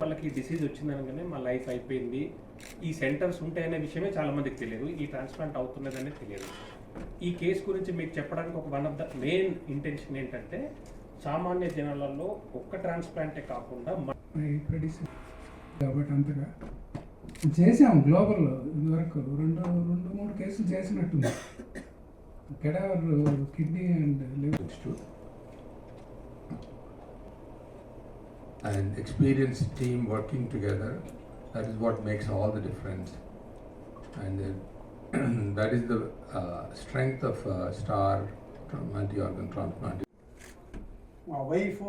వాళ్ళకి డిసీజ్ వచ్చిందనగానే మా లైఫ్ అయిపోయింది. ఈ సెంటర్స్ ఉంటాయనే విషయమే చాలా మందికి తెలియదు. ఈ ట్రాన్స్ప్లాంట్ అవుతున్నదనే తెలియదు. ఈ కేసు గురించి మీకు చెప్పడానికి ఒక one of the main intention ఏంటంటే సామాన్య జనాలలో ఒక్క ట్రాన్స్ప్లాంటే కాకుండా కాబట్టి అంతగా చేసాం గ్లోబల్ ఇదివరకు రెండు రెండు మూడు కేసులు చేసినట్టుంది. Cadaver kidney and liver. And experienced team working together, that is what makes all the difference. And uh, that is the uh, strength of uh, STAR multi-organ transplant. మా వైఫ్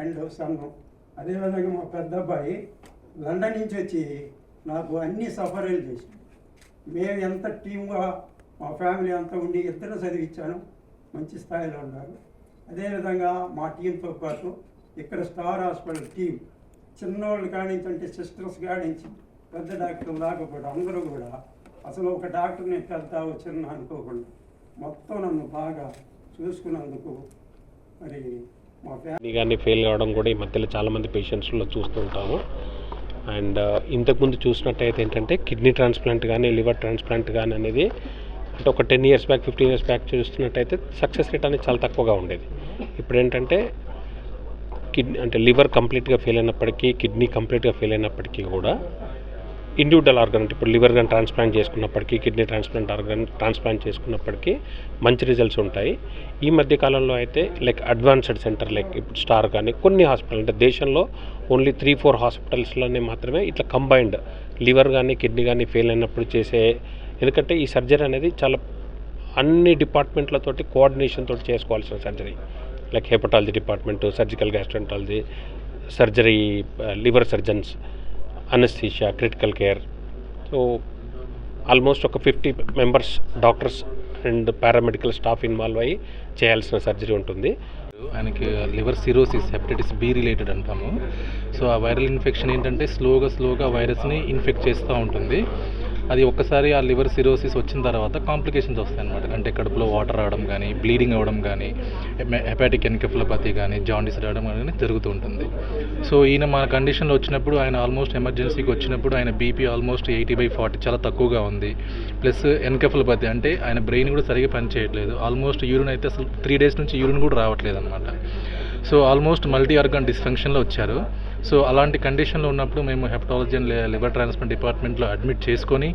అండ్ సన్ను అదేవిధంగా మా పెద్ద అబ్బాయి London నుంచి వచ్చి నాకు అన్ని సఫరీలు చేసి మేము ఎంత టీమ్గా మా ఫ్యామిలీ అంతా ఉండి ఇద్దరు చదివించాను మంచి స్థాయిలో ఉన్నారు అదేవిధంగా మా టీంతో పాటు ఇక్కడ స్టార్ హాస్పిటల్ టీం చిన్నవాళ్ళు కానించి అంటే సిస్టర్స్ కానించి పెద్ద డాక్టర్ దాకా కూడా అందరూ కూడా అసలు ఒక డాక్టర్ని పెద్ద చిన్న అనుకోకుండా మొత్తం నన్ను బాగా చూసుకున్నందుకు మరి మా ఫ్యామిలీ కానీ ఫెయిల్ కావడం కూడా ఈ మధ్యలో చాలామంది పేషెంట్స్లో చూస్తుంటాము అండ్ uh, ఇంతకుముందు చూసినట్టయితే ఏంటంటే కిడ్నీ ట్రాన్స్ప్లాంట్ కానీ లివర్ ట్రాన్స్ప్లాంట్ కానీ అనేది అంటే ఒక ten years back fifty years back చూస్తున్నట్టయితే సక్సెస్ రేట్ అనేది చాలా తక్కువగా ఉండేది. ఇప్పుడు ఏంటంటే కిడ్నీ అంటే లివర్ కంప్లీట్గా ఫెయిల్ అయినప్పటికీ కిడ్నీ కంప్లీట్గా ఫెయిల్ అయినప్పటికీ కూడా ఇండివిజువల్ ఆర్గన్ అంటే ఇప్పుడు లివర్ కానీ ట్రాన్స్ప్లాంట్ చేసుకున్నప్పటికీ కిడ్నీ ట్రాన్స్ప్లాంట్ ఆర్గన్ ట్రాన్స్ప్లాంట్ చేసుకున్నప్పటికీ మంచి రిజల్ట్స్ ఉంటాయి. ఈ మధ్య కాలంలో అయితే లైక్ అడ్వాన్స్డ్ సెంటర్ లైక్ ఇప్పుడు స్టార్ కానీ కొన్ని హాస్పిటల్ అంటే దేశంలో ఓన్లీ త్రీ ఫోర్ హాస్పిటల్స్లోనే మాత్రమే ఇట్లా కంబైన్డ్ లివర్ కానీ కిడ్నీ కానీ ఫెయిల్ అయినప్పుడు చేసే ఎందుకంటే ఈ సర్జరీ అనేది చాలా అన్ని డిపార్ట్మెంట్లతోటి కోఆర్డినేషన్ తోటి చేసుకోవాల్సిన surgery. Like hepatology department surgical gastroenterology surgery liver surgeons anaesthesia critical care so almost ఒక fifty members doctors and paramedical staff involve అయ్యి చేయాల్సిన సర్జరీ ఉంటుంది. ఆయనకి liver cirrhosis hepatitis B related అంటాము. సో ఆ వైరల్ ఇన్ఫెక్షన్ ఏంటంటే స్లోగా స్లోగా వైరస్ని ఇన్ఫెక్ట్ చేస్తూ ఉంటుంది. అది ఒక్కసారి ఆ లివర్ సిరోసిస్ వచ్చిన తర్వాత కాంప్లికేషన్స్ వస్తాయి అనమాట అంటే కడుపులో వాటర్ రావడం కానీ బ్లీడింగ్ అవ్వడం కానీ హెపాటిక్ ఎన్కెఫలపతి కానీ జాండీస్ రావడం కానీ జరుగుతూ ఉంటుంది. సో ఈయన మన కండిషన్లో వచ్చినప్పుడు ఆయన ఆల్మోస్ట్ ఎమర్జెన్సీకి వచ్చినప్పుడు ఆయన BP almost eighty by forty చాలా తక్కువగా ఉంది. ప్లస్ ఎన్కెఫలపతి అంటే ఆయన బ్రెయిన్ కూడా సరిగా పనిచేయట్లేదు. ఆల్మోస్ట్ యూరిన్ అయితే అసలు త్రీ డేస్ నుంచి యూరిన్ కూడా రావట్లేదు అనమాట సో ఆల్మోస్ట్ మల్టీ ఆర్గాన్ డిస్ఫంక్షన్లో వచ్చారు. సో అలాంటి కండిషన్లో ఉన్నప్పుడు మేము హెపటాలజీ అండ్ లివర్ ట్రాన్స్ప్లాంట్ డిపార్ట్మెంట్లో అడ్మిట్ చేసుకొని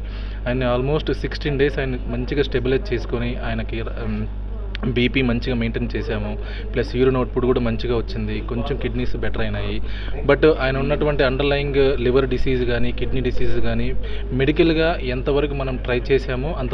ఆయన ఆల్మోస్ట్ సిక్స్టీన్ డేస్ ఆయన మంచిగా స్టెబిలైజ్ చేసుకొని ఆయనకి um, బీపీ మంచిగా మెయింటైన్ చేశాము. ప్లస్ యూరిన్ అవుట్పుట్ కూడా మంచిగా వచ్చింది. కొంచెం కిడ్నీస్ బెటర్ అయినాయి. బట్ ఆయన ఉన్నటువంటి అండర్లయింగ్ లివర్ డిసీజ్ కానీ కిడ్నీ డిసీజ్ కానీ మెడికల్గా ఎంతవరకు మనం ట్రై చేశామో అంత